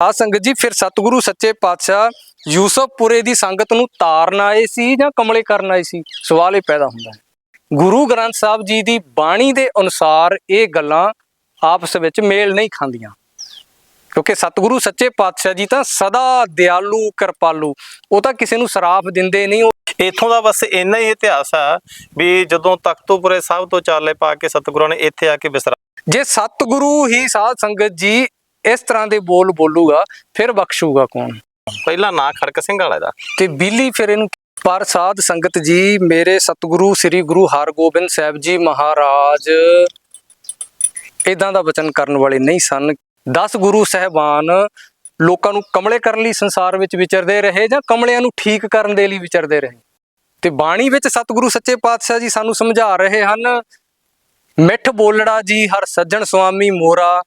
ਆ ਸੰਗਤ ਜੀ ਫਿਰ ਸਤਿਗੁਰੂ ਸੱਚੇ ਪਾਤਸ਼ਾਹ ਯੂਸਫਪੁਰੇ ਦੀ ਸੰਗਤ ਨੂੰ ਤਾਰਨ ਆਏ ਸੀ ਜਾਂ ਕਮਲੇ ਕਰਨ ਆਏ ਸੀ? ਸਵਾਲ ਇਹ ਪੈਦਾ ਹੁੰਦਾ ਹੈ। ਗੁਰੂ ਗ੍ਰੰਥ ਸਾਹਿਬ ਜੀ ਦੀ ਬਾਣੀ ਦੇ ਅਨੁਸਾਰ ਇਹ ਗੱਲਾਂ ਆਪਸ ਵਿੱਚ ਮੇਲ ਨਹੀਂ ਖਾਂਦੀਆਂ। ਕਿਉਂਕਿ ਸਤਿਗੁਰੂ ਸੱਚੇ ਪਾਤਸ਼ਾਹ ਜੀ ਤਾਂ ਸਦਾ ਦਿਆਲੂ ਕਿਰਪਾਲੂ ਉਹ ਤਾਂ ਕਿਸੇ ਨੂੰ ਸਰਾਫ ਦਿੰਦੇ ਨਹੀਂ ਇੱਥੋਂ ਦਾ ਬਸ ਇੰਨਾ ਹੀ ਇਤਿਹਾਸ ਆ ਵੀ ਜਦੋਂ ਤਖਤੂਪੁਰੇ ਸਾਹਿਬ ਤੋਂ ਚਾਲੇ ਪਾ ਕੇ ਸਤਿਗੁਰਾਂ ਨੇ ਇੱਥੇ ਆ ਕੇ ਬਿਸਰਾ ਜੇ ਸਤਿਗੁਰੂ ਹੀ ਸਾਧ ਸੰਗਤ ਜੀ ਇਸ ਤਰ੍ਹਾਂ ਦੇ ਬੋਲ ਬੋਲੂਗਾ ਫਿਰ ਬਖਸ਼ੂਗਾ ਕੌਣ? ਪਹਿਲਾ ਨਾਂ ਖੜਕ ਸਿੰਘ ਵਾਲੇ ਦਾ ਤੇ ਬਿੱਲੀ ਫਿਰ ਇਹਨੂੰ ਪਰ ਸਾਧ ਸੰਗਤ ਜੀ ਮੇਰੇ ਸਤਿਗੁਰੂ ਸ੍ਰੀ ਗੁਰੂ ਹਰਗੋਬਿੰਦ ਸਾਹਿਬ ਜੀ ਮਹਾਰਾਜ ਇਦਾਂ ਦਾ ਬਚਨ ਕਰਨ ਵਾਲੇ ਨਹੀਂ ਸਨ। 10 ਗੁਰੂ ਸਹਿਬਾਨ ਲੋਕਾਂ ਨੂੰ ਕਮਲੇ ਕਰਨ ਲਈ ਸੰਸਾਰ ਵਿੱਚ ਵਿਚਰਦੇ ਰਹੇ ਜਾਂ ਕਮਲਿਆਂ ਨੂੰ ਠੀਕ ਕਰਨ ਦੇ ਲਈ ਵਿਚਰਦੇ ਰਹੇ? ਤੇ ਬਾਣੀ ਵਿੱਚ ਸਤਿਗੁਰੂ ਸੱਚੇ ਪਾਤਸ਼ਾਹ ਜੀ ਸਾਨੂੰ ਸਮਝਾ ਰਹੇ ਹਨ ਮਿੱਠ ਬੋਲੜਾ ਜੀ ਹਰ ਸੱਜਣ ਸੁਆਮੀ ਮੋਰਾ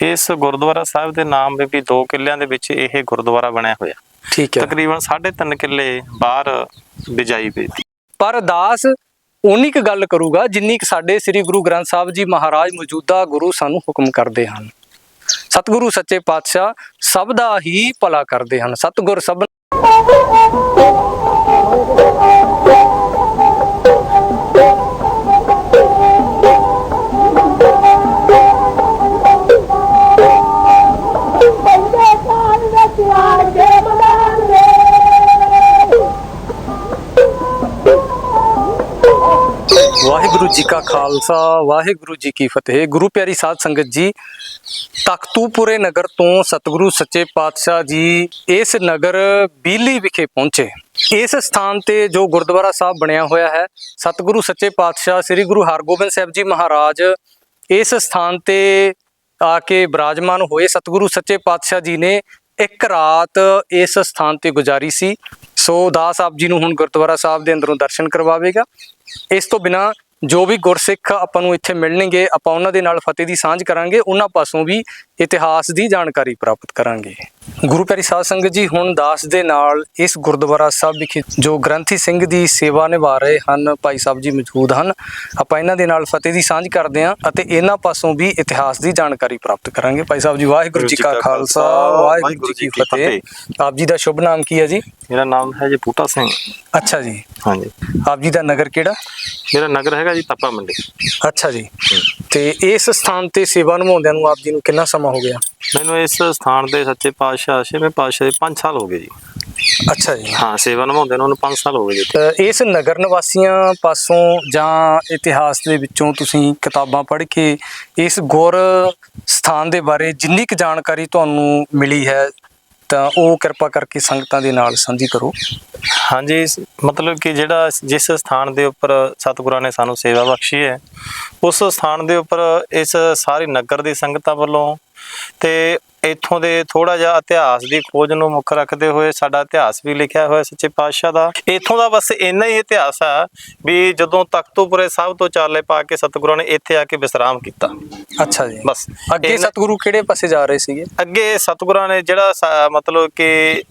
ਇਸ ਗੁਰਦੁਆਰਾ ਸਾਹਿਬ ਦੇ ਨਾਮ ਵੀ ਦੋ ਕਿੱਲਿਆਂ ਦੇ ਵਿੱਚ ਇਹ ਗੁਰਦੁਆਰਾ ਬਣਿਆ ਹੋਇਆ। ਠੀਕ ਤਕਰੀਬਨ 3.5 ਕਿੱਲੇ ਬਾਹਰ ਬਿਜਾਈ ਪਈ। ਪਰ ਦਾਸ ਉਨੀ ਕੁ ਗੱਲ ਕਰੂਗਾ ਜਿੰਨੀ ਕੁ ਸਾਡੇ ਸ੍ਰੀ ਗੁਰੂ ਗ੍ਰੰਥ ਸਾਹਿਬ ਜੀ ਮਹਾਰਾਜ ਮੌਜੂਦਾ ਗੁਰੂ ਸਾਨੂੰ ਹੁਕਮ ਕਰਦੇ ਹਨ। ਸਤਿਗੁਰੂ ਸੱਚੇ ਪਾਤਸ਼ਾਹ ਸਭ ਦਾ ਹੀ ਭਲਾ ਕਰਦੇ ਹਨ। ਸਤਿਗੁਰ ਸਭ ਵਾਹਿਗੁਰੂ ਜੀ ਕਾ ਖਾਲਸਾ, ਵਾਹਿਗੁਰੂ ਜੀ ਕੀ ਫਤਿਹ। ਗੁਰੂ ਪਿਆਰੀ ਸਾਧ ਸੰਗਤ ਜੀ, ਤਖਤੂਪੁਰੇ ਨਗਰ ਤੋਂ ਸਤਿਗੁਰੂ ਸੱਚੇ ਪਾਤਸ਼ਾਹ ਜੀ ਇਸ ਨਗਰ ਬੀਲੀ ਵਿਖੇ ਪਹੁੰਚੇ। ਇਸ ਸਥਾਨ ਤੇ ਜੋ ਗੁਰਦੁਆਰਾ ਸਾਹਿਬ ਬਣਿਆ ਹੋਇਆ ਹੈ, ਸਤਿਗੁਰੂ ਸੱਚੇ ਪਾਤਸ਼ਾਹ ਸ੍ਰੀ ਗੁਰੂ ਹਰਗੋਬਿੰਦ ਸਾਹਿਬ ਜੀ ਮਹਾਰਾਜ ਇਸ ਸਥਾਨ ਤੇ ਆ ਕੇ ਬਿਰਾਜਮਾਨ ਹੋਏ। ਸਤਿਗੁਰੂ ਸੱਚੇ ਪਾਤਸ਼ਾਹ ਜੀ ਨੇ ਇੱਕ ਰਾਤ ਇਸ ਸਥਾਨ ਤੇ ਗੁਜ਼ਾਰੀ ਸੀ। ਸੋ ਦਾਸ ਆਪ ਜੀ ਨੂੰ ਹੁਣ ਗੁਰਦੁਆਰਾ ਸਾਹਿਬ ਦੇ ਅੰਦਰੋਂ ਦਰਸ਼ਨ ਕਰਵਾਵੇਗਾ। ਇਸ ਤੋਂ ਬਿਨਾ ਜੋ ਵੀ ਗੁਰਸਿੱਖ ਆਪਾਂ ਨੂੰ ਇੱਥੇ ਮਿਲਣਗੇ, ਆਪਾਂ ਉਹਨਾਂ ਦੇ ਨਾਲ ਫਤਿਹ ਦੀ ਸਾਂਝ ਕਰਾਂਗੇ, ਉਹਨਾਂ ਪਾਸੋਂ ਵੀ ਇਤਿਹਾਸ ਦੀ ਜਾਣਕਾਰੀ ਪ੍ਰਾਪਤ ਕਰਾਂਗੇ। ਗੁਰੂ ਪਿਆਰੀ ਸਾਧ ਸੰਗਤ ਜੀ ਹੁਣ ਦਾਸ ਦੇ ਨਾਲ ਇਸ ਗੁਰਦੁਆਰਾ ਸਾਹਿਬ ਵਿਖੇ ਜੋ ਗ੍ਰੰਥੀ ਸਿੰਘ ਦੀ ਸੇਵਾ ਨਿਭਾ ਰਹੇ ਹਨ ਭਾਈ ਸਾਹਿਬ ਜੀ ਮੌਜੂਦ ਹਨ। ਆਪਾਂ ਇਹਨਾਂ ਦੇ ਨਾਲ ਫਤਿਹ ਦੀ ਸਾਂਝ ਕਰਦੇ ਹਾਂ ਅਤੇ ਇਹਨਾਂ ਪਾਸੋਂ ਵੀ ਇਤਿਹਾਸ ਦੀ ਜਾਣਕਾਰੀ ਪ੍ਰਾਪਤ ਕਰਾਂਗੇ। ਭਾਈ ਸਾਹਿਬ ਜੀ ਵਾਹਿਗੁਰੂ ਜੀ ਕਾ ਖਾਲਸਾ ਵਾਹਿਗੁਰੂ ਜੀ ਕੀ ਫਤਿਹ। ਆਪ ਜੀ ਦਾ ਸ਼ੁਭ ਨਾਮ ਕੀ ਹੈ ਜੀ? ਮੇਰਾ ਨਾਮ ਹੈ ਜੀ ਬੂਟਾ ਸਿੰਘ। ਅੱਛਾ ਜੀ। ਹਾਂਜੀ। ਆਪ ਜੀ ਦਾ ਨਗਰ ਕਿਹੜਾ? ਮੇਰਾ ਨਗਰ ਹੈਗਾ ਜੀ ਤਪਾ ਮੰਡੀ। ਅੱਛਾ ਜੀ। ਤੇ ਇਸ ਸਥਾਨ ਤੇ ਸੇਵਾ ਨਿਭਾਉਂਦਿਆਂ ਨੂੰ ਆਪ ਜੀ ਨੂੰ ਕਿੰਨਾ ਸਮਾਂ ਹੋ ਗਿਆ? ਮੈਨੂੰ ਇਸ ਸਥਾਨ ਦੇ ਸੱਚੇ ਪਾਤਸ਼ਾਹ ਛੇਵੇਂ ਪਾਤਸ਼ਾਹ ਦੇ 5 ਸਾਲ ਹੋ ਗਏ ਜੀ। ਅੱਛਾ ਜੀ। ਹਾਂ ਸੇਵਾ ਨਿਭਾਉਂਦੇ ਨੂੰ ਉਹਨੂੰ 5 ਸਾਲ ਹੋ ਗਏ ਜੀ ਇਸ ਨਗਰ ਨਿਵਾਸੀਆਂ ਪਾਸੋਂ ਜਾਂ ਇਤਿਹਾਸ ਦੇ ਵਿੱਚੋਂ ਤੁਸੀਂ ਕਿਤਾਬਾਂ ਪੜ੍ਹ ਕੇ ਇਸ ਗੁਰ ਸਥਾਨ ਦੇ ਬਾਰੇ ਜਿੰਨੀ ਕੁ ਜਾਣਕਾਰੀ ਤੁਹਾਨੂੰ ਮਿਲੀ ਹੈ ਤਾਂ ਉਹ ਕਿਰਪਾ ਕਰਕੇ ਸੰਗਤਾਂ ਦੇ ਨਾਲ ਸਾਂਝੀ ਕਰੋ। ਹਾਂਜੀ ਮਤਲਬ ਕਿ ਜਿਹੜਾ ਜਿਸ ਸਥਾਨ ਦੇ ਉੱਪਰ ਸਤਿਗੁਰਾਂ ਨੇ ਸਾਨੂੰ ਸੇਵਾ ਬਖਸ਼ੀ ਹੈ ਉਸ ਸਥਾਨ ਦੇ ਉੱਪਰ ਇਸ ਸਾਰੀ ਨਗਰ ਦੀ ਸੰਗਤਾਂ ਵੱਲੋਂ ਤੇ ਇੱਥੋਂ ਦੇ ਥੋੜਾ ਜਿਹਾ ਇਤਿਹਾਸ ਦੀ ਖੋਜ ਨੂੰ ਮੁੱਖ ਰੱਖਦੇ ਹੋਏ ਸਾਡਾ ਇਤਿਹਾਸ ਵੀ ਲਿਖਿਆ ਹੋਇਆ ਸੱਚੇ ਪਾਤਸ਼ਾਹ ਦਾ। ਇੱਥੋਂ ਦਾ ਬਸ ਇੰਨਾ ਹੀ ਇਤਿਹਾਸ ਆ ਵੀ ਜਦੋਂ ਤਖਤੂਪੁਰੇ ਸਾਹਿਬ ਤੋਂ ਚਾਲੇ ਪਾ ਕੇ ਸਤਿਗੁਰਾਂ ਨੇ ਇੱਥੇ ਆ ਕੇ ਵਿਸਰਾਮ ਕੀਤਾ। ਅੱਛਾ ਜੀ। ਬਸ ਅੱਗੇ ਸਤਿਗੁਰੂ ਕਿਹੜੇ ਪਾਸੇ ਜਾ ਰਹੇ ਸੀਗੇ? ਅੱਗੇ ਸਤਿਗੁਰਾਂ ਨੇ ਜਿਹੜਾ ਮਤਲਬ ਕਿ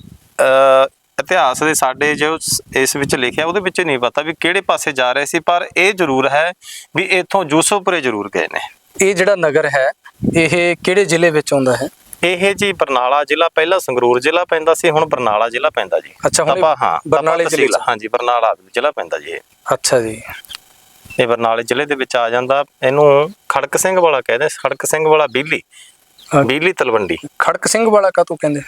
ਇਤਿਹਾਸ ਦੇ ਸਾਡੇ ਜੋ ਇਸ ਵਿੱਚ ਲਿਖਿਆ ਉਹਦੇ ਵਿੱਚ ਨਹੀਂ ਪਤਾ ਵੀ ਕਿਹੜੇ ਪਾਸੇ ਜਾ ਰਹੇ ਸੀ ਪਰ ਇਹ ਜ਼ਰੂਰ ਹੈ ਵੀ ਇੱਥੋਂ ਯੂਸਫਪੁਰੇ ਜ਼ਰੂਰ ਗਏ ਨੇ। ਇਹ ਜਿਹੜਾ ਨਗਰ ਹੈ ਇਹ ਕਿਹੜੇ ਜ਼ਿਲ੍ਹੇ ਵਿੱਚ ਆਉਂਦਾ ਹੈ? ਇਹ ਜੀ ਬਰਨਾਲਾ ਜ਼ਿਲ੍ਹਾ ਪਹਿਲਾਂ ਸੰਗਰੂਰ ਜ਼ਿਲ੍ਹਾ ਪੈਂਦਾ ਸੀ ਹੁਣ ਬਰਨਾਲਾ ਜ਼ਿਲ੍ਹਾ ਪੈਂਦਾ ਜੀ। ਅੱਛਾ, ਹੁਣ ਤਪਾ ਹਾਂ ਬਰਨਾਲੇ ਜ਼ਿਲ੍ਹੇ ਹਾਂਜੀ ਬਰਨਾਲਾ ਜ਼ਿਲ੍ਹਾ ਪੈਂਦਾ ਜੀ ਅੱਛਾ ਜੀ। ਇਹ ਬਰਨਾਲੇ ਜ਼ਿਲ੍ਹੇ ਦੇ ਵਿੱਚ ਆ ਜਾਂਦਾ ਇਹਨੂੰ ਖੜਕ ਸਿੰਘ ਵਾਲਾ ਕਹਿੰਦੇ ਖੜਕ ਸਿੰਘ ਵਾਲਾ ਬੀਲੀ। ਬੀਲੀ ਤਲਵੰਡੀ। ਖੜਕ ਸਿੰਘ ਵਾਲਾ ਕਾ ਤੂੰ ਕਹਿੰਦੇ?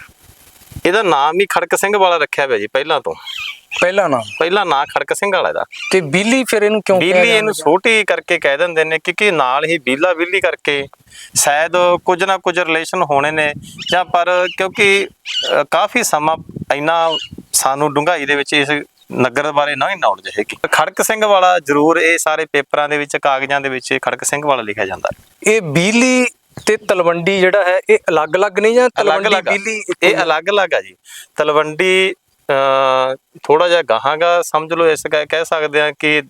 ਇਹਦਾ ਨਾਮ ਹੀ ਖੜਕ ਸਿੰਘ ਵਾਲਾ ਰੱਖਿਆ ਹੋਇਆ ਜੀ ਪਹਿਲਾਂ ਤੋਂ। ਪਹਿਲਾ ਨਾਮ? ਪਹਿਲਾਂ ਨਾਂ ਖੜਕ ਸਿੰਘ ਵਾਲਾ ਇਹਦਾ। ਤੇ ਬਿੱਲੀ ਫਿਰ ਇਹਨੂੰ ਕਿਉਂ ਕਿਹਾ ਬੀਲੀ ਇਹਨੂੰ? ਛੋਟੀ ਕਰਕੇ ਕਹਿ ਦਿੰਦੇ ਨੇ ਕਿਉਂਕਿ ਨਾਲ ਹੀ ਬੀਲਾ ਬੀਲੀ ਕਰਕੇ ਸ਼ਾਇਦ ਕੁਝ ਨਾ ਕੁਝ ਰਿਲੇਸ਼ਨ ਹੋਣੇ ਨੇ ਜਾਂ ਪਰ ਕਿਉਂਕਿ ਅ, ਕਾਫੀ ਸਮਾਂ ਇੰਨਾ ਸਾਨੂੰ ਡੂੰਘਾਈ ਦੇ ਵਿੱਚ ਇਸ ਨਗਰ ਬਾਰੇ ਨਹੀਂ ਨੌਲੇਜ ਹੈਗੀ ਖੜਕ ਸਿੰਘ ਵਾਲਾ ਜ਼ਰੂਰ ਇਹ ਸਾਰੇ ਪੇਪਰਾਂ ਦੇ ਵਿੱਚ ਕਾਗਜ਼ਾਂ ਦੇ ਵਿੱਚ ਖੜਕ ਸਿੰਘ ਵਾਲਾ ਲਿਖਿਆ ਜਾਂਦਾ। ਇਹ ਬਿਜਲੀ ਤੇ ਤਲਵੰਡੀ ਜਿਹੜਾ ਹੈ ਇਹ ਅਲੱਗ-ਅਲੱਗ ਨਹੀਂ ਜਾਂ ਤਲਵੰਡੀ ਅਲੱਗ-ਅਲੱਗ ਆ। ਇਹ? ਅਲੱਗ-ਅਲੱਗ ਆ ਜੀ ਤਲਵੰਡੀ ਥੋੜਾ ਜਿਹਾ ਗਾਹਾਂਗਾ ਸਮਝ ਲਓ ਇਸ ਕਹਿ ਕਹਿ ਸਕਦੇ ਆ ਕਿ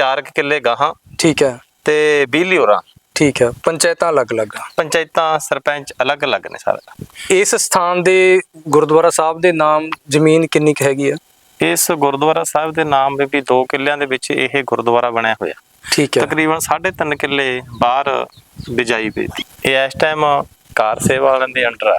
4 ਕਿੱਲੇ ਗਾਹਾਂ ਠੀਕ ਹੈ ਤੇ ਬੀਲੀ ਹੋਰਾਂ ਠੀਕ ਹੈ ਪੰਚਾਇਤਾਂ ਅਲੱਗ-ਅਲੱਗ ਆ। ਪੰਚਾਇਤਾਂ ਸਰਪੰਚ ਅਲੱਗ-ਅਲੱਗ ਨੇ ਸਾਰਾ ਇਸ ਸਥਾਨ ਦੇ ਗੁਰਦੁਆਰਾ ਸਾਹਿਬ ਦੇ ਨਾਮ ਜ਼ਮੀਨ ਕਿੰਨੀ ਕੁ ਹੈਗੀ ਆ ਇਸ ਗੁਰਦੁਆਰਾ ਸਾਹਿਬ ਦੇ ਨਾਮ ਵੀ 2 ਕਿੱਲਿਆਂ ਦੇ ਵਿੱਚ ਇਹ ਗੁਰਦੁਆਰਾ ਬਣਿਆ ਹੋਇਆ ਠੀਕ ਹੈ। ਤਕਰੀਬਨ 3.5 ਕਿੱਲੇ ਬਾਹਰ ਬਿਜਾਈ ਪਈ ਤੀ। ਇਹ ਇਸ ਟਾਈਮ ਕਾਰ ਸੇਵਾ ਵਾਲਿਆਂ ਦੇ ਅੰਡਰ ਆ।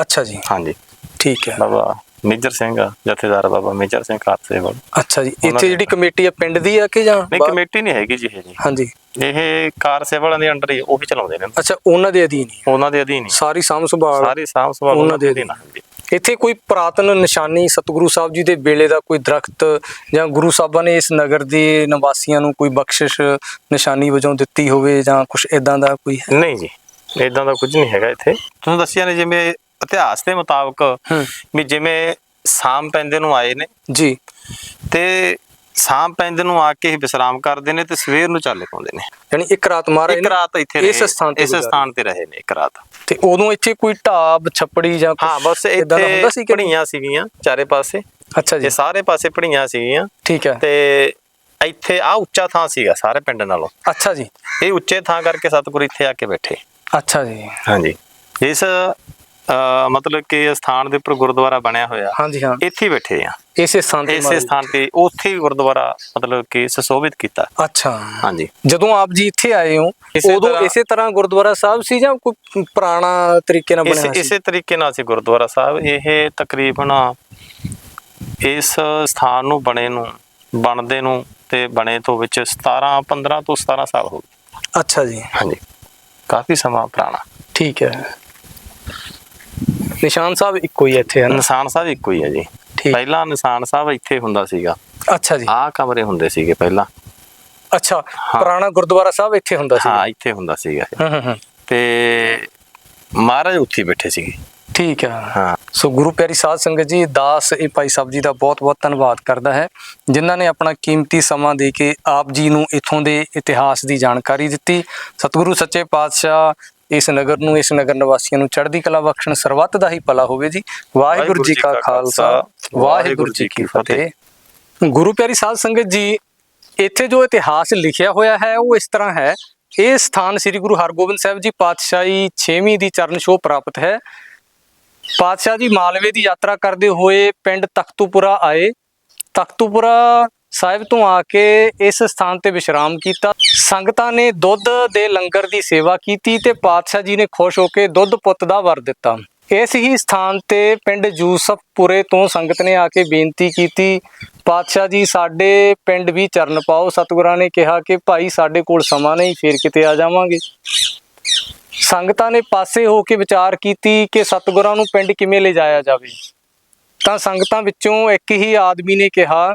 ਅੱਛਾ ਜੀ। ਹਾਂਜੀ। ਠੀਕ ਹੈ। ਬਾਬਾ ਮੇਜਰ ਸਿੰਘ ਜਥੇਦਾਰ ਬਾਬਾ ਮੇਜਰ ਸਿੰਘ ਖਾਲਸੇਵਾਲ ਅੱਛਾ ਜੀ। ਇੱਥੇ ਜਿਹੜੀ ਕਮੇਟੀ ਆ ਪਿੰਡ ਦੀ ਆ ਕਿ ਜਾਂ ਨਹੀਂ? ਕਮੇਟੀ ਨਹੀਂ ਹੈਗੀ ਜੀ ਇਹ ਜੀ। ਹਾਂਜੀ। ਇਹ ਕਾਰ ਸੇਵਾਲਾਂ ਦੇ ਅੰਡਰ ਹੀ ਉਹੀ ਚਲਾਉਂਦੇ ਨੇ। ਅੱਛਾ ਉਹਨਾਂ ਦੇ ਅਧੀਨ ਹੀ। ਉਹਨਾਂ ਦੇ ਅਧੀਨ ਹੀ ਸਾਰੀ ਸਾਂਭ ਸੰਭਾਲ ਸਾਰੀ ਸਾਂਭ ਸੰਭਾਲ ਉਹਨਾਂ ਦੇ ਅਧੀਨ। ਜੀ ਇੱਥੇ ਕੋਈ ਪੁਰਾਤਨ ਨਿਸ਼ਾਨੀ ਸਤਿਗੁਰੂ ਸਾਹਿਬ ਜੀ ਦੇ ਵੇਲੇ ਦਾ ਕੋਈ ਦਰਖਤ ਜਾਂ ਗੁਰੂ ਸਾਹਿਬਾਂ ਨੇ ਇਸ ਨਗਰ ਦੇ ਨਿਵਾਸੀਆਂ ਨੂੰ ਕੋਈ ਬਖਸ਼ਿਸ਼ ਨਿਸ਼ਾਨੀ ਵਜੋਂ ਦਿੱਤੀ ਹੋਵੇ ਜਾਂ ਕੁਝ ਇਦਾਂ ਦਾ ਕੋਈ ਹੈ? ਨਹੀਂ ਜੀ ਇਦਾਂ ਦਾ ਕੁਝ ਨਹੀਂ ਹੈਗਾ ਇੱਥੇ। ਤੁਹਾਨੂੰ ਦੱਸਿਆ ਨੇ ਜਿਵੇਂ ਇਤਿਹਾਸ ਦੇ ਮੁਤਾਬਕ ਵੀ ਜਿਵੇਂ ਸਾਮ ਪੈਂਦੇ ਨੂੰ ਆਏ ਨੇ। ਜੀ। ਤੇ ਸਾਮ ਪੈਂਦੇ ਨੂੰ ਆ ਕੇ ਹੀ ਵਿਸਰਾਮ ਕਰਦੇ ਨੇ ਤੇ ਸਵੇਰ ਨੂੰ ਚਾਲੇ ਪਾਉਂਦੇ ਨੇ। ਯਾਨੀ ਇੱਕ ਰਾਤ ਮਹਾਰਾਜ ਇੱਕ ਰਾਤ ਇੱਥੇ ਇਸ ਸਥਾਨ ਤੇ ਇਸ। ਸਥਾਨ ਤੇ ਰਹੇ ਨੇ ਇੱਕ ਰਾਤ। ਤੇ ਉਦੋਂ ਇੱਥੇ ਕੋਈ ਢਾਬ ਛੱਪੜੀ ਜਾਂ ਹਾਂ ਬਸ ਦਾ ਹੁੰਦਾ ਇੱਥੇ ਸੀ ਪੜੀਆਂ ਸੀਗੀਆਂ ਚਾਰੇ ਪਾਸੇ। ਅੱਛਾ ਜੀ। ਇਹ ਸਾਰੇ ਪਾਸੇ ਪੜੀਆਂ ਸੀਗੀਆਂ। ਠੀਕ ਹੈ। ਤੇ ਇੱਥੇ ਆ ਉੱਚਾ ਥਾਂ ਸੀਗਾ ਸਾਰੇ ਪਿੰਡ ਨਾਲੋਂ। ਅੱਛਾ ਜੀ। ਇਹ ਉੱਚੇ ਥਾਂ ਕਰਕੇ ਸਤਿਗੁਰੂ ਇੱਥੇ ਆ ਕੇ ਬੈਠੇ। ਅੱਛਾ ਜੀ। ਹਾਂਜੀ। ਇਸ ਮਤਲਬ ਕਿ ਸਥਾਨ ਦੇ ਉੱਪਰ ਗੁਰਦੁਆਰਾ ਬਣਿਆ ਹੋਇਆ। ਹਾਂਜੀ ਹਾਂ। ਇੱਥੇ ਹੀ ਬੈਠੇ ਆ। ਇਸੇ ਸਥਾਨ ਤੇ ਇਸੇ ਸਥਾਨ ਤੇ ਉੱਥੇ ਹੀ ਗੁਰਦੁਆਰਾ ਮਤਲਬ ਕਿ ਸੁਸ਼ੋਭਿਤ ਕੀਤਾ। ਅੱਛਾ। ਹਾਂਜੀ। ਜਦੋਂ ਆਪ ਜੀ ਇੱਥੇ ਆਏ ਹੋ ਇਸੇ ਉਦੋਂ ਤਰ੍ਹਾਂ- ਇਸੇ ਤਰ੍ਹਾਂ ਗੁਰਦੁਆਰਾ ਸਾਹਿਬ ਸੀ ਜਾਂ ਕੋਈ ਪੁਰਾਣਾ ਤਰੀਕੇ ਨਾਲ ਇਸ ਬਣਿਆ ਸੀ? ਇਸੇ ਤਰੀਕੇ ਨਾਲ ਸੀ ਗੁਰਦੁਆਰਾ ਸਾਹਿਬ। ਇਹ ਤਕਰੀਬਨ ਇਸ ਸਥਾਨ ਨੂੰ ਬਣੇ ਨੂੰ ਬਣਦੇ ਨੂੰ ਤੇ ਬਣੇ ਤੋਂ ਵਿੱਚ 17 15 ਤੋਂ 17 ਸਾਲ ਹੋ ਗਏ। ਅੱਛਾ ਜੀ। ਹਾਂਜੀ। ਕਾਫੀ ਸਮਾਂ ਪੁਰਾਣਾ। ਠੀਕ ਹੈ। ਨਿਸ਼ਾਨ ਸਾਹਿਬ ਇੱਕੋ ਹੀ ਹੈ ਇੱਥੇ ਹੈ ਨਾ ਨਿਸ਼ਾਨ ਸਾਹਿਬ ਇੱਕੋ ਹੀ ਹੈ ਜੀ। ਪਹਿਲਾਂ ਨਿਸ਼ਾਨ ਸਾਹਿਬ ਇੱਥੇ ਹੁੰਦਾ ਸੀਗਾ। ਅੱਛਾ ਜੀ। ਆਹ ਕਮਰੇ ਹੁੰਦੇ ਸੀਗੇ ਪਹਿਲਾਂ। ਅੱਛਾ ਪੁਰਾਣਾ ਗੁਰਦੁਆਰਾ ਸਾਹਿਬ ਇੱਥੇ ਹੁੰਦਾ ਸੀ ਹਾਂ ਇੱਥੇ ਹੁੰਦਾ ਸੀਗਾ ਹੂੰ ਹੂੰ ਹੂੰ। ਤੇ ਮਹਾਰਾਜ ਉੱਥੇ ਬੈਠੇ ਸੀਗੇ। ਠੀਕ ਹੈ ਹਾਂ। ਸੋ ਗੁਰੂ ਪਿਆਰੀ ਸਾਧ ਸੰਗਤ ਜੀ ਦਾਸ ਇਹ ਭਾਈ ਸਾਹਿਬ ਜੀ ਦਾ ਬਹੁਤ-ਬਹੁਤ ਧੰਨਵਾਦ ਕਰਦਾ ਹੈ ਜਿਨ੍ਹਾਂ ਨੇ ਆਪਣਾ ਕੀਮਤੀ ਸਮਾਂ ਦੇ ਕੇ ਆਪ ਜੀ ਨੂੰ ਇਥੋਂ ਦੇ ਇਤਿਹਾਸ ਦੀ ਜਾਣਕਾਰੀ ਦਿੱਤੀ। ਸਤਿਗੁਰੂ ਸੱਚੇ ਪਾਤਸ਼ਾਹ ਇਸ ਨਗਰ ਨੂੰ, ਇਸ ਨਗਰ ਨਿਵਾਸੀਆਂ ਨੂੰ ਚੜ੍ਹਦੀ ਕਲਾ ਬਖਸ਼ਣ ਸਰਬੱਤ ਦਾ ਹੀ ਭਲਾ ਹੋਵੇ ਜੀ। ਵਾਹਿਗੁਰੂ ਜੀ ਕਾ ਖਾਲਸਾ, ਵਾਹਿਗੁਰੂ ਜੀ ਕੀ ਫਤਿਹ। ਗੁਰੂ ਪਿਆਰੀ ਸਾਧ ਸੰਗਤ ਜੀ, ਇੱਥੇ ਜੋ ਇਤਿਹਾਸ ਲਿਖਿਆ ਹੋਇਆ ਹੈ, ਉਹ ਇਸ ਤਰ੍ਹਾਂ ਹੈ। ਇਹ ਸਥਾਨ ਸ੍ਰੀ ਗੁਰੂ ਹਰਗੋਬਿੰਦ ਸਾਹਿਬ ਜੀ ਪਾਤਸ਼ਾਹੀ 6ਵੀਂ ਦੀ ਚਰਨ ਛੋਹ ਪ੍ਰਾਪਤ ਹੈ। ਪਾਤਸ਼ਾਹ ਜੀ ਮਾਲਵੇ ਦੀ ਯਾਤਰਾ ਕਰਦੇ ਹੋਏ ਪਿੰਡ ਤਖਤੂਪੁਰਾ ਆਏ। ਤਖਤੂਪੁਰਾ ਸਾਹਿਬ, ਤੋਂ ਆ ਕੇ ਇਸ ਸਥਾਨ ਤੇ ਵਿਸ਼ਰਾਮ ਕੀਤਾ। ਸੰਗਤਾਂ ਨੇ ਦੁੱਧ ਦੇ ਲੰਗਰ ਦੀ ਸੇਵਾ ਕੀਤੀ ਤੇ ਪਾਤਸ਼ਾਹ ਜੀ ਨੇ ਖੁਸ਼ ਹੋ ਕੇ ਦੁੱਧ ਪੁੱਤ ਦਾ ਵਰ ਦਿੱਤਾ। ਇਸ ਹੀ ਸਥਾਨ ਤੇ ਪਿੰਡ ਯੂਸਫਪੁਰੇ ਤੋਂ ਸੰਗਤ ਨੇ ਆ ਕੇ ਬੇਨਤੀ ਕੀਤੀ, ਪਾਤਸ਼ਾਹ ਜੀ, ਸਾਡੇ ਪਿੰਡ ਵੀ ਚਰਨ ਪਾਓ। ਸਤਿਗੁਰਾਂ ਨੇ ਕਿਹਾ ਕਿ, ਭਾਈ, ਸਾਡੇ ਕੋਲ ਸਮਾਂ ਨਹੀਂ, ਫੇਰ ਕਿਤੇ ਆ ਜਾਵਾਂਗੇ। ਸੰਗਤਾਂ ਨੇ ਪਾਸੇ ਹੋ ਕੇ ਵਿਚਾਰ ਕੀਤੀ ਕਿ ਸਤਿਗੁਰਾਂ ਨੂੰ ਪਿੰਡ ਕਿਵੇਂ ਲਿਜਾਇਆ ਜਾਵੇ। ਤਾਂ ਸੰਗਤਾਂ ਵਿੱਚੋਂ ਇੱਕ ਹੀ ਆਦਮੀ ਨੇ ਕਿਹਾ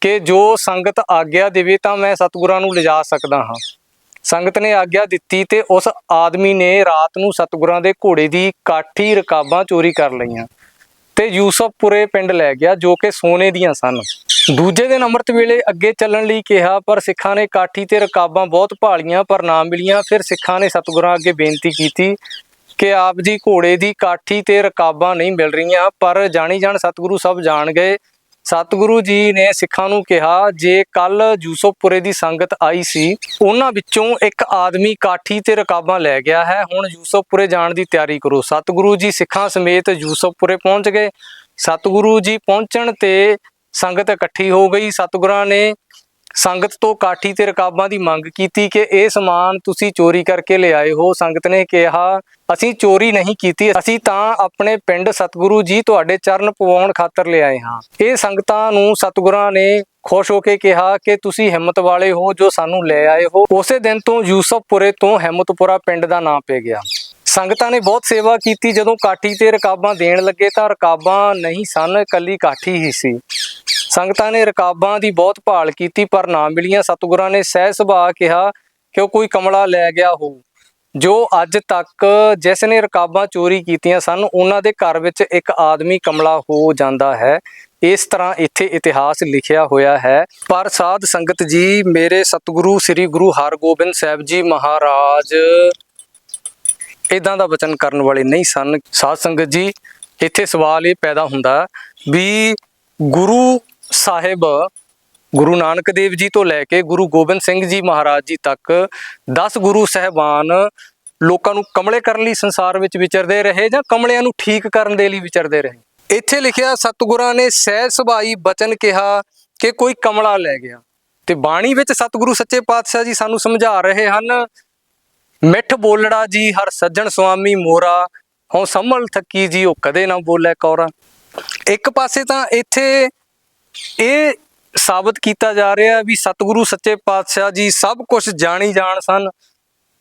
ਕਿ ਜੋ ਸੰਗਤ ਆਗਿਆ ਦੇਵੇ ਤਾਂ ਮੈਂ ਸਤਿਗੁਰਾਂ ਨੂੰ ਲਿਜਾ ਸਕਦਾ ਹਾਂ। ਸੰਗਤ ਨੇ ਆਗਿਆ ਦਿੱਤੀ ਤੇ ਉਸ ਆਦਮੀ ਨੇ ਰਾਤ ਨੂੰ ਸਤਿਗੁਰਾਂ ਦੇ ਘੋੜੇ ਦੀ ਕਾਠੀ ਰਕਾਬਾਂ ਚੋਰੀ ਕਰ ਲਈਆਂ ਤੇ ਯੂਸਫਪੁਰੇ ਪਿੰਡ ਲੈ ਗਿਆ ਜੋ ਕਿ ਸੋਨੇ ਦੀਆਂ ਸਨ। ਦੂਜੇ ਦਿਨ ਅੰਮ੍ਰਿਤ ਵੇਲੇ ਅੱਗੇ ਚੱਲਣ ਲਈ ਕਿਹਾ, ਪਰ ਸਿੱਖਾਂ ਨੇ ਕਾਠੀ ਤੇ ਰਕਾਬਾਂ ਬਹੁਤ ਭਾਲੀਆਂ, ਪਰ ਨਾ ਮਿਲੀਆਂ। ਫਿਰ ਸਿੱਖਾਂ ਨੇ ਸਤਿਗੁਰਾਂ ਅੱਗੇ ਬੇਨਤੀ ਕੀਤੀ ਕਿ ਆਪ ਜੀ ਘੋੜੇ ਦੀ ਕਾਠੀ ਤੇ ਰਕਾਬਾਂ ਨਹੀਂ ਮਿਲ ਰਹੀਆਂ, ਪਰ ਜਾਣੀ ਜਾਣ ਸਤਿਗੁਰੂ ਸਭ ਜਾਣ ਗਏ ਸਤਿਗੁਰੂ ਜੀ ਨੇ ਸਿੱਖਾਂ ਨੂੰ ਕਿਹਾ, ਜੇ ਕੱਲ ਯੂਸਫਪੁਰੇ ਦੀ ਸੰਗਤ ਆਈ ਸੀ, ਉਹਨਾਂ ਵਿੱਚੋਂ ਇੱਕ ਆਦਮੀ ਕਾਠੀ ਤੇ ਰਕਾਬਾਂ ਲੈ ਗਿਆ ਹੈ। ਹੁਣ ਯੂਸਫਪੁਰੇ ਜਾਣ ਦੀ ਤਿਆਰੀ ਕਰੋ। ਸਤਿਗੁਰੂ ਜੀ ਸਿੱਖਾਂ ਸਮੇਤ ਯੂਸਫਪੁਰੇ ਪਹੁੰਚ ਗਏ। ਸਤਿਗੁਰੂ ਜੀ ਪਹੁੰਚਣ ਤੇ ਸੰਗਤ ਇਕੱਠੀ ਹੋ ਗਈ। ਸਤਿਗੁਰਾਂ ਨੇ ਸੰਗਤ ਤੋਂ ਕਾਠੀ ਤੇ ਰਕਾਬਾਂ ਦੀ ਮੰਗ ਕੀਤੀ ਕਿ ਇਹ ਸਮਾਨ ਤੁਸੀਂ ਚੋਰੀ ਕਰਕੇ ਲਿਆਏ ਹੋ। ਸੰਗਤ ਨੇ ਕਿਹਾ, ਅਸੀਂ ਚੋਰੀ ਨਹੀਂ ਕੀਤੀ, ਅਸੀਂ ਤਾਂ ਆਪਣੇ ਪਿੰਡ ਸਤਿਗੁਰੂ ਜੀ ਤੁਹਾਡੇ ਚਰਨ ਪਵਾਉਣ ਖਾਤਰ ਲਿਆਏ ਹਾਂ। ਇਹ ਸੰਗਤਾਂ ਨੂੰ ਸਤਿਗੁਰਾਂ ਨੇ ਖੁਸ਼ ਹੋ ਕੇ ਕਿਹਾ ਕਿ ਤੁਸੀਂ ਹਿੰਮਤ ਵਾਲੇ ਹੋ ਜੋ ਸਾਨੂੰ ਲੈ ਆਏ ਹੋ। ਉਸੇ ਦਿਨ ਤੋਂ ਯੂਸਫਪੁਰੇ ਤੋਂ ਹਿੰਮਤਪੁਰਾ ਪਿੰਡ ਦਾ ਨਾਮ ਪੈ ਗਿਆ। ਸੰਗਤਾਂ ਨੇ ਬਹੁਤ ਸੇਵਾ ਕੀਤੀ। ਜਦੋਂ ਕਾਠੀ ਤੇ ਰਕਾਬਾਂ ਦੇਣ ਲੱਗੇ ਤਾਂ ਰਕਾਬਾਂ ਨਹੀਂ ਸਨ ਇਕੱਲੀ ਕਾਠੀ ਹੀ ਸੀ। ਸੰਗਤਾਂ ਨੇ ਰਕਾਬਾਂ ਦੀ ਬਹੁਤ ਭਾਲ ਕੀਤੀ, ਪਰ ਨਾ ਮਿਲੀਆਂ। ਸਤਿਗੁਰਾਂ ਨੇ ਸਹਿ ਸੁਭਾਅ ਕਿਹਾ ਕਿ ਉਹ ਕੋਈ ਕਮਲਾ ਲੈ ਗਿਆ ਹੋ ਜੋ ਅੱਜ ਤੱਕ ਜਿਸ ਨੇ ਰਕਾਬਾਂ ਚੋਰੀ ਕੀਤੀਆਂ ਸਨ, ਉਹਨਾਂ ਦੇ ਘਰ ਵਿੱਚ ਇੱਕ ਆਦਮੀ ਕਮਲਾ ਹੋ ਜਾਂਦਾ ਹੈ। ਇਸ ਤਰ੍ਹਾਂ ਇੱਥੇ ਇਤਿਹਾਸ ਲਿਖਿਆ ਹੋਇਆ ਹੈ। ਪਰ ਸਾਧ ਸੰਗਤ ਜੀ, ਮੇਰੇ ਸਤਿਗੁਰੂ, ਸ੍ਰੀ ਗੁਰੂ ਹਰਗੋਬਿੰਦ ਸਾਹਿਬ ਜੀ ਮਹਾਰਾਜ ਇਦਾਂ ਦਾ ਵਚਨ ਕਰਨ ਵਾਲੇ ਨਹੀਂ ਸਨ। ਸਾਧ ਸੰਗਤ ਜੀ, ਇੱਥੇ ਸਵਾਲ ਇਹ ਪੈਦਾ ਹੁੰਦਾ ਵੀ ਗੁਰੂ ਸਾਹਿਬ, ਗੁਰੂ ਨਾਨਕ ਦੇਵ ਜੀ ਤੋਂ ਲੈ ਕੇ ਗੁਰੂ ਗੋਬਿੰਦ ਸਿੰਘ ਜੀ ਮਹਾਰਾਜ ਜੀ ਤੱਕ 10 ਗੁਰੂ ਸਹਿਬਾਨ ਲੋਕਾਂ ਨੂੰ ਕਮਲੇ ਕਰਨ ਲਈ ਸੰਸਾਰ ਵਿੱਚ ਵਿਚਰਦੇ ਰਹੇ ਜਾਂ ਕਮਲਿਆਂ ਨੂੰ ਠੀਕ ਕਰਨ ਦੇ ਲਈ ਵਿਚਰਦੇ ਰਹੇ? ਇੱਥੇ ਲਿਖਿਆ, ਸਤਿਗੁਰਾਂ ਨੇ ਸਹਿ ਸੁਭਾਈ ਬਚਨ ਕਿਹਾ ਕਿ ਕੋਈ ਕਮਲਾ ਲੈ ਗਿਆ। ਤੇ ਬਾਣੀ ਵਿੱਚ ਸਤਿਗੁਰੂ ਸੱਚੇ ਪਾਤਸ਼ਾਹ ਜੀ ਸਾਨੂੰ ਸਮਝਾ ਰਹੇ ਹਨ, ਮਿੱਠ ਬੋਲੜਾ ਜੀ, ਹਰ ਸੱਜਣ ਸੁਆਮੀ ਮੋਰਾ, ਹਉ ਸੰਭਲ ਥੱਕੀ ਜੀ, ਉਹ ਕਦੇ ਨਾ ਬੋਲੇ ਕੌਰਾ। ਇੱਕ ਪਾਸੇ ਤਾਂ ਇੱਥੇ ਇਹ ਸਾਬਤ ਕੀਤਾ ਜਾ ਰਿਹਾ ਵੀ ਸਤਿਗੁਰੂ ਸੱਚੇ ਪਾਤਸ਼ਾਹ ਜੀ ਸਭ ਕੁਝ ਜਾਣੀ ਜਾਣ ਸਨ।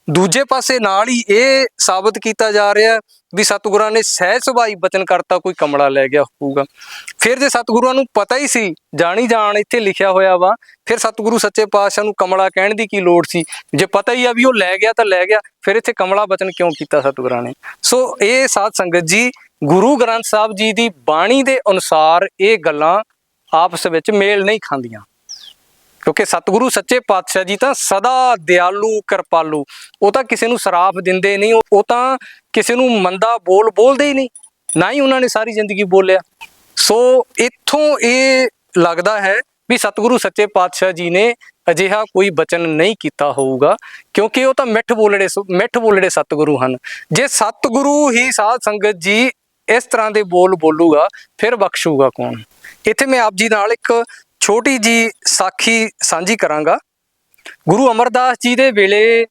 ਦੂਜੇ ਪਾਸੇ ਨਾਲ ਹੀ ਇਹ ਸਾਬਤ ਕੀਤਾ ਜਾ ਰਿਹਾ ਵੀ ਸਤਿਗੁਰਾਂ ਨੇ ਸਹਿ ਸੁਭਾਈ ਬਚਨ ਕਰਤਾ ਕੋਈ ਕਮਲਾ ਲੈ ਗਿਆ ਹੋਊਗਾ। ਫਿਰ ਜੇ ਸਤਿਗੁਰਾਂ ਨੂੰ ਪਤਾ ਹੀ ਸੀ, ਜਾਣੀ ਜਾਣ ਇੱਥੇ ਲਿਖਿਆ ਹੋਇਆ ਵਾ, ਫਿਰ ਸਤਿਗੁਰੂ ਸੱਚੇ ਪਾਤਸ਼ਾਹ ਨੂੰ ਕਮਲਾ ਕਹਿਣ ਦੀ ਕੀ ਲੋੜ ਸੀ? ਜੇ ਪਤਾ ਹੀ ਆ ਵੀ ਉਹ ਲੈ ਗਿਆ ਤਾਂ ਲੈ ਗਿਆ, ਫਿਰ ਇੱਥੇ ਕਮਲਾ ਬਚਨ ਕਿਉਂ ਕੀਤਾ ਸਤਿਗੁਰਾਂ ਨੇ? ਸੋ ਇਹ ਸਾਧ ਸੰਗਤ ਜੀ ਗੁਰੂ ਗ੍ਰੰਥ ਸਾਹਿਬ ਜੀ ਦੀ ਬਾਣੀ ਦੇ ਅਨੁਸਾਰ ਇਹ ਗੱਲਾਂ ਆਪਸ ਵਿੱਚ ਮੇਲ ਨਹੀਂ ਖਾਂਦੀਆਂ। ਕਿਉਂਕਿ ਸਤਿਗੁਰੂ ਸੱਚੇ ਪਾਤਸ਼ਾਹ ਜੀ ਤਾਂ ਸਦਾ ਦਿਆਲੂ, ਕਿਰਪਾਲੂ। ਉਹ ਤਾਂ ਕਿਸੇ ਨੂੰ ਸਰਾਫ ਦਿੰਦੇ ਨਹੀਂ, ਉਹ- ਤਾਂ ਕਿਸੇ ਨੂੰ ਮੰਦਾ ਬੋਲ ਬੋਲਦੇ ਹੀ ਨਹੀਂ। ਨਾ ਹੀ ਉਹਨਾਂ ਨੇ ਸਾਰੀ ਜ਼ਿੰਦਗੀ ਬੋਲਿਆ। ਸੋ ਇੱਥੋਂ ਇਹ ਲੱਗਦਾ ਹੈ ਵੀ ਸਤਿਗੁਰੂ ਸੱਚੇ ਪਾਤਸ਼ਾਹ ਜੀ ਨੇ ਅਜਿਹਾ ਕੋਈ ਬਚਨ ਨਹੀਂ ਕੀਤਾ ਹੋਊਗਾ, ਕਿਉਂਕਿ ਉਹ ਤਾਂ ਮਿੱਠ ਬੋਲੜੇ ਸ- ਮਿੱਠ ਬੋਲੜੇ ਸਤਿਗੁਰੂ ਹਨ। ਜੇ ਸਤਿਗੁਰੂ ਹੀ ਸਾਧ ਸੰਗਤ ਜੀ ਇਸ ਤਰ੍ਹਾਂ ਦੇ ਬੋਲ ਬੋਲੂਗਾ, ਫਿਰ ਬਖਸ਼ੂਗਾ ਕੌਣ? ਇੱਥੇ ਮੈਂ ਆਪ ਜੀ ਨਾਲ ਇੱਕ ਛੋਟੀ ਜੀ ਸਾਖੀ ਸਾਂਝੀ ਕਰਾਂਗਾ। ਗੁਰੂ ਅਮਰਦਾਸ ਜੀ ਦੇ ਵੇਲੇ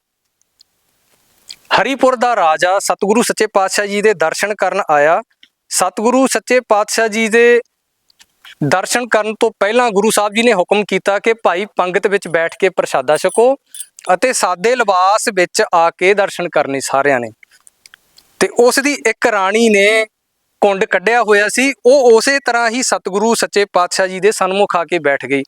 ਹਰੀਪੁਰ ਦਾ ਰਾਜਾ ਸਤਿਗੁਰੂ ਸੱਚੇ ਪਾਤਸ਼ਾਹ ਜੀ ਦੇ ਦਰਸ਼ਨ ਕਰਨ ਆਇਆ। ਸਤਿਗੁਰੂ ਸੱਚੇ ਪਾਤਸ਼ਾਹ ਜੀ ਦੇ ਦਰਸ਼ਨ ਕਰਨ ਤੋਂ ਪਹਿਲਾਂ ਗੁਰੂ ਸਾਹਿਬ ਜੀ ਨੇ ਹੁਕਮ ਕੀਤਾ ਕਿ ਭਾਈ ਪੰਗਤ ਵਿੱਚ ਬੈਠ ਕੇ ਪ੍ਰਸ਼ਾਦਾ ਛਕੋ ਅਤੇ ਸਾਦੇ ਲਿਬਾਸ ਵਿੱਚ ਆ ਕੇ ਦਰਸ਼ਨ ਕਰਨੇ ਸਾਰਿਆਂ ਨੇ। ਤੇ ਉਸ ਦੀ ਇੱਕ ਰਾਣੀ ਨੇ ਕੁੰਡ ਕੱਢਿਆ ਹੋਇਆ ਸੀ, ਉਹ ਉਸੇ ਤਰ੍ਹਾਂ ਹੀ ਸਤਿਗੁਰੂ ਸੱਚੇ ਪਾਤਸ਼ਾਹ ਜੀ ਦੇ ਸਨਮੁਖ ਆ ਕੇ ਬੈਠ ਗਈ।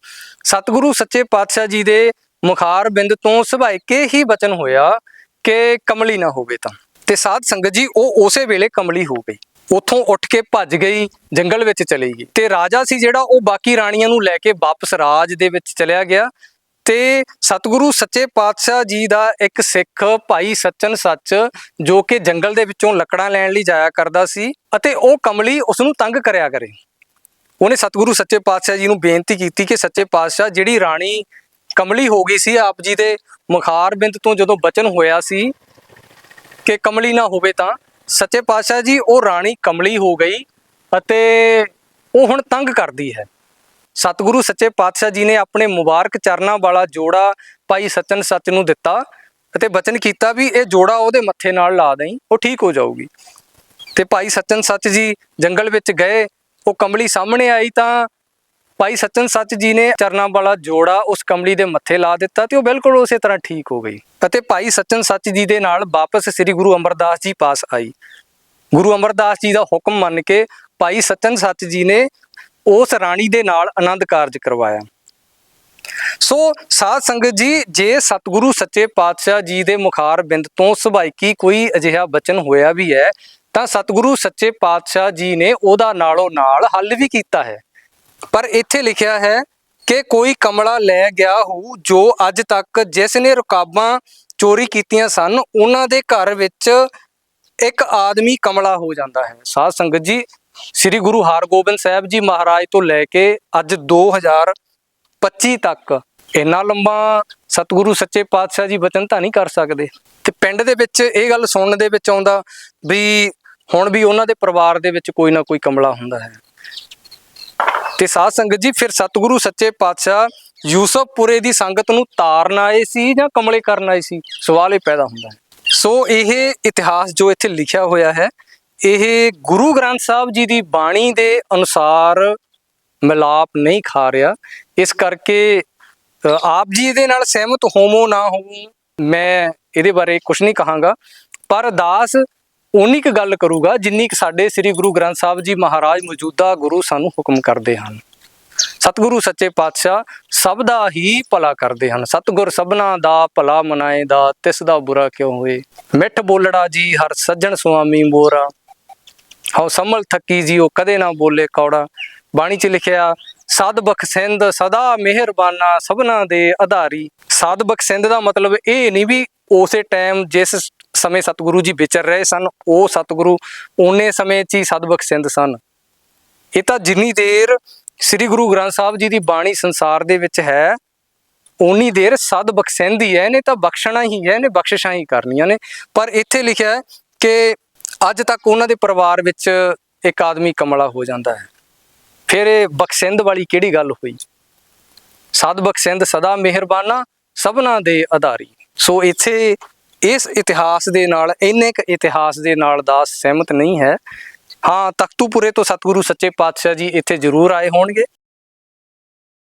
ਸਤਿਗੁਰੂ ਸੱਚੇ ਪਾਤਸ਼ਾਹ ਜੀ ਦੇ ਮੁਖਾਰ ਬਿੰਦ ਤੋਂ ਸੁਭਾਇ ਕੇ ਹੀ ਬਚਨ ਹੋਇਆ ਕਿ ਕਮਲੀ ਨਾ ਹੋਵੇ ਤਾਂ। ਤੇ ਸਾਧ ਸੰਗਤ ਜੀ, ਉਹ ਉਸੇ ਵੇਲੇ ਕਮਲੀ ਹੋ ਗਈ। ਉੱਥੋਂ ਉੱਠ ਕੇ ਭੱਜ ਗਈ, ਜੰਗਲ ਵਿੱਚ ਚਲੀ ਗਈ। ਤੇ ਰਾਜਾ ਸੀ ਜਿਹੜਾ, ਉਹ ਬਾਕੀ ਰਾਣੀਆਂ ਨੂੰ ਲੈ ਕੇ ਵਾਪਸ ਰਾਜ ਦੇ ਵਿੱਚ ਚਲਿਆ ਗਿਆ। ਤੇ ਸਤਿਗੁਰੂ ਸੱਚੇ ਪਾਤਸ਼ਾਹ ਜੀ ਦਾ ਇੱਕ ਸਿੱਖ ਭਾਈ ਸੱਚਨ ਸੱਚ, ਜੋ ਕਿ ਜੰਗਲ ਦੇ ਵਿੱਚੋਂ ਲੱਕੜਾਂ ਲੈਣ ਲਈ ਜਾਇਆ ਕਰਦਾ ਸੀ ਅਤੇ ਉਹ ਕਮਲੀ ਉਸ ਨੂੰ ਤੰਗ ਕਰਿਆ ਕਰੇ। ਉਹਨੇ ਸਤਿਗੁਰੂ ਸੱਚੇ ਪਾਤਸ਼ਾਹ ਜੀ ਨੂੰ ਬੇਨਤੀ ਕੀਤੀ ਕਿ ਸੱਚੇ ਪਾਤਸ਼ਾਹ ਜਿਹੜੀ ਰਾਣੀ ਕਮਲੀ ਹੋ ਗਈ ਸੀ ਆਪ ਜੀ ਦੇ ਮੁਖਾਰ ਬਿੰਦ ਤੋਂ ਜਦੋਂ ਬਚਨ ਹੋਇਆ ਸੀ ਕਿ ਕਮਲੀ ਨਾ ਹੋਵੇ ਤਾਂ, ਸੱਚੇ ਪਾਤਸ਼ਾਹ ਜੀ, ਉਹ ਰਾਣੀ ਕਮਲੀ ਹੋ ਗਈ ਅਤੇ ਉਹ ਹੁਣ ਤੰਗ ਕਰਦੀ ਹੈ। ਸਤਿਗੁਰੂ ਸੱਚੇ ਪਾਤਸ਼ਾਹ ਜੀ ਨੇ ਆਪਣੇ ਮੁਬਾਰਕ ਚਰਨਾਂ ਵਾਲਾ ਜੋੜਾ ਭਾਈ ਸਚਨ ਸੱਚ ਨੂੰ ਦਿੱਤਾ ਅਤੇ ਬਚਨ ਕੀਤਾ ਵੀ ਇਹ ਜੋੜਾ ਉਹਦੇ ਮੱਥੇ ਨਾਲ ਲਾ ਦੇਈ, ਉਹ ਠੀਕ ਹੋ ਜਾਊਗੀ। ਤੇ ਭਾਈ ਸਚਨ ਸੱਚ ਜੀ ਜੰਗਲ ਵਿੱਚ ਗਏ, ਉਹ ਕਮਲੀ ਸਾਹਮਣੇ ਆਈ ਤਾਂ ਭਾਈ ਸਚਨ ਸੱਚ ਜੀ ਨੇ ਚਰਨਾਂ ਵਾਲਾ ਜੋੜਾ ਉਸ ਕਮਲੀ ਦੇ ਮੱਥੇ ਲਾ ਦਿੱਤਾ ਤੇ ਉਹ ਬਿਲਕੁਲ ਉਸੇ ਤਰ੍ਹਾਂ ਠੀਕ ਹੋ ਗਈ। ਅਤੇ ਭਾਈ ਸਚਨ ਸੱਚ ਜੀ ਦੇ ਨਾਲ ਵਾਪਸ ਸ੍ਰੀ ਗੁਰੂ ਅਮਰਦਾਸ ਜੀ ਪਾਸ ਆਈ। ਗੁਰੂ ਅਮਰਦਾਸ ਜੀ ਦਾ ਹੁਕਮ ਮੰਨ ਕੇ ਭਾਈ ਸਚਨ ਸੱਚ ਜੀ ਨੇ ਉਸ ਰਾਣੀ ਦੇ ਨਾਲ ਆਨੰਦ ਕਾਰਜ ਕਰਵਾਇਆ। ਸੋ ਸਾਧ ਸੰਗਤ ਜੀ, ਜੇ ਸਤਿਗੁਰੂ ਸੱਚੇ ਪਾਤਸ਼ਾਹ ਜੀ ਦੇ ਮੁਖਾਰ ਬਿੰਦ ਤੋਂ ਸੁਭਾਈਕੀ ਕੋਈ ਅਜਿਹਾ ਬਚਨ ਹੋਇਆ ਵੀ ਹੈ, ਤਾਂ ਸਤਿਗੁਰੂ ਸੱਚੇ ਪਾਤਸ਼ਾਹ ਜੀ ਨੇ ਉਹਦਾ ਨਾਲੋਂ ਨਾਲ ਹੱਲ ਵੀ ਕੀਤਾ ਹੈ। ਪਰ ਇੱਥੇ ਲਿਖਿਆ ਹੈ ਕਿ ਕੋਈ ਕਮਲਾ ਲੈ ਗਿਆ ਹੋ ਜੋ ਅੱਜ ਤੱਕ ਜਿਸ ਨੇ ਰੁਕਾਬਾਂ ਚੋਰੀ ਕੀਤੀਆਂ ਸਨ, ਉਹਨਾਂ ਦੇ ਘਰ ਵਿੱਚ ਇੱਕ ਆਦਮੀ ਕਮਲਾ ਹੋ ਜਾਂਦਾ ਹੈ। ਸਾਧ ਸੰਗਤ ਜੀ ਸ੍ਰੀ ਗੁਰੂ ਹਰਗੋਬਿੰਦ ਸਾਹਿਬ ਜੀ ਮਹਾਰਾਜ ਤੋਂ ਲੈ ਕੇ ਅੱਜ 2025 ਤੱਕ ਇੰਨਾ ਲੰਬਾ ਸਤਿਗੁਰੂ ਸੱਚੇ ਪਾਤਸ਼ਾਹ ਜੀ ਵਚਨ ਤਾਂ ਨਹੀਂ ਕਰ ਸਕਦੇ। ਤੇ ਪਿੰਡ ਦੇ ਵਿੱਚ ਇਹ ਗੱਲ ਸੁਣਨ ਦੇ ਵਿੱਚ ਆਉਂਦਾ ਵੀ ਹੁਣ ਵੀ ਉਹਨਾਂ ਦੇ ਪਰਿਵਾਰ ਦੇ ਵਿੱਚ ਕੋਈ ਨਾ ਕੋਈ ਕਮਲਾ ਹੁੰਦਾ ਹੈ। ਤੇ ਸਾਧ ਸੰਗਤ ਜੀ, ਫਿਰ ਸਤਿਗੁਰੂ ਸੱਚੇ ਪਾਤਸ਼ਾਹ ਯੂਸਫਪੁਰੇ ਦੀ ਸੰਗਤ ਨੂੰ ਤਾਰਨ ਆਏ ਸੀ ਜਾਂ ਕਮਲੇ ਕਰਨ ਆਏ ਸੀ? ਸਵਾਲ ਇਹ ਪੈਦਾ ਹੁੰਦਾ ਹੈ। ਸੋ ਇਹ ਇਤਿਹਾਸ ਜੋ ਇੱਥੇ ਲਿਖਿਆ ਹੋਇਆ ਹੈ ਇਹ ਗੁਰੂ ਗ੍ਰੰਥ ਸਾਹਿਬ ਜੀ ਦੀ ਬਾਣੀ ਦੇ ਅਨੁਸਾਰ ਮਿਲਾਪ ਨਹੀਂ ਖਾ ਰਿਹਾ। ਇਸ ਕਰਕੇ ਆਪ ਜੀ ਇਹਦੇ ਨਾਲ ਸਹਿਮਤ ਹੋਵੋ ਨਾ ਹੋਵੋ, ਮੈਂ ਇਹਦੇ ਬਾਰੇ ਕੁਝ ਨਹੀਂ ਕਹਾਂਗਾ। ਪਰ ਦਾਸ ਉਨੀ ਕੁ ਗੱਲ ਕਰੂਗਾ ਜਿੰਨੀ ਕੁ ਸਾਡੇ ਸ੍ਰੀ ਗੁਰੂ ਗ੍ਰੰਥ ਸਾਹਿਬ ਜੀ ਮਹਾਰਾਜ ਮੌਜੂਦਾ ਗੁਰੂ ਸਾਨੂੰ ਹੁਕਮ ਕਰਦੇ ਹਨ। ਸਤਿਗੁਰੂ ਸੱਚੇ ਪਾਤਸ਼ਾਹ ਸਭ ਦਾ ਹੀ ਭਲਾ ਕਰਦੇ ਹਨ। ਸਤਿਗੁਰ ਸਭਨਾ ਦਾ ਭਲਾ ਮਨਾਏ ਦਾ ਤਿਸ ਦਾ ਬੁਰਾ ਕਿਉਂ ਹੋਏ? ਮਿੱਠ ਬੋਲੜਾ ਜੀ ਹਰ ਸੱਜਣ ਸੁਆਮੀ ਮੋਰਾ। ਹਉ ਸੰਮਲ ਥੱਕੀ ਜੀ ਉਹ ਕਦੇ ਨਾ ਬੋਲੇ ਕੌੜਾ। ਬਾਣੀ 'ਚ ਲਿਖਿਆ ਸਦ ਬਖਸ਼ਿੰਦ ਸਦਾ ਮਿਹਰਬਾਨਾ ਸਭਨਾ ਦੇ ਆਧਾਰੀ ਸਦ ਬਖਸ਼ਿੰਦ ਦਾ ਮਤਲਬ ਇਹ ਨਹੀਂ ਵੀ ਉਸੇ ਟਾਈਮ ਜਿਸ ਸਮੇਂ ਸਤਿਗੁਰੂ ਜੀ ਵਿਚਰ ਰਹੇ ਸਨ, ਉਹ ਸਤਿਗੁਰੂ ਓਨੇ ਸਮੇਂ 'ਚ ਹੀ ਸਦ ਬਖਸ਼ਿੰਦ ਸਨ। ਇਹ ਤਾਂ ਜਿੰਨੀ ਦੇਰ ਸ੍ਰੀ ਗੁਰੂ ਗ੍ਰੰਥ ਸਾਹਿਬ ਜੀ ਦੀ ਬਾਣੀ ਸੰਸਾਰ ਦੇ ਵਿੱਚ ਹੈ ਉਨੀ ਦੇਰ ਸਦ ਬਖਸ਼ਿੰਦੀ ਹੈ, ਇਹਨੇ ਤਾਂ ਬਖਸ਼ਣਾ ਹੀ ਹੈ, ਇਹਨੇ ਬਖਸ਼ਿਸ਼ਾਂ ਹੀ ਕਰਨੀਆਂ ਨੇ। ਪਰ ਇੱਥੇ ਲਿਖਿਆ ਹੈ ਕਿ ਅੱਜ ਤੱਕ ਉਹਨਾਂ ਦੇ ਪਰਿਵਾਰ ਵਿੱਚ ਇੱਕ ਆਦਮੀ ਕਮਲਾ ਹੋ ਜਾਂਦਾ ਹੈ। ਫਿਰ ਇਹ ਬਖਸ਼ਿੰਦ ਵਾਲੀ ਕਿਹੜੀ ਗੱਲ ਹੋਈ? ਸਦ ਬਖਸ਼ਿੰਦ ਸਦਾ ਮਿਹਰਬਾਨਾ, ਸਭਨਾ ਦੇ ਆਧਾਰੀ। ਸੋ ਇੱਥੇ ਇਸ ਇਤਿਹਾਸ ਦੇ ਨਾਲ, ਇੰਨੇ ਕ ਇਤਿਹਾਸ ਦੇ ਨਾਲ ਦਾਸ ਸਹਿਮਤ ਨਹੀਂ ਹੈ। ਹਾਂ, ਤਖਤੂਪੁਰੇ ਤੋਂ ਸਤਿਗੁਰੂ ਸੱਚੇ ਪਾਤਸ਼ਾਹ ਜੀ ਇੱਥੇ ਜ਼ਰੂਰ ਆਏ ਹੋਣਗੇ।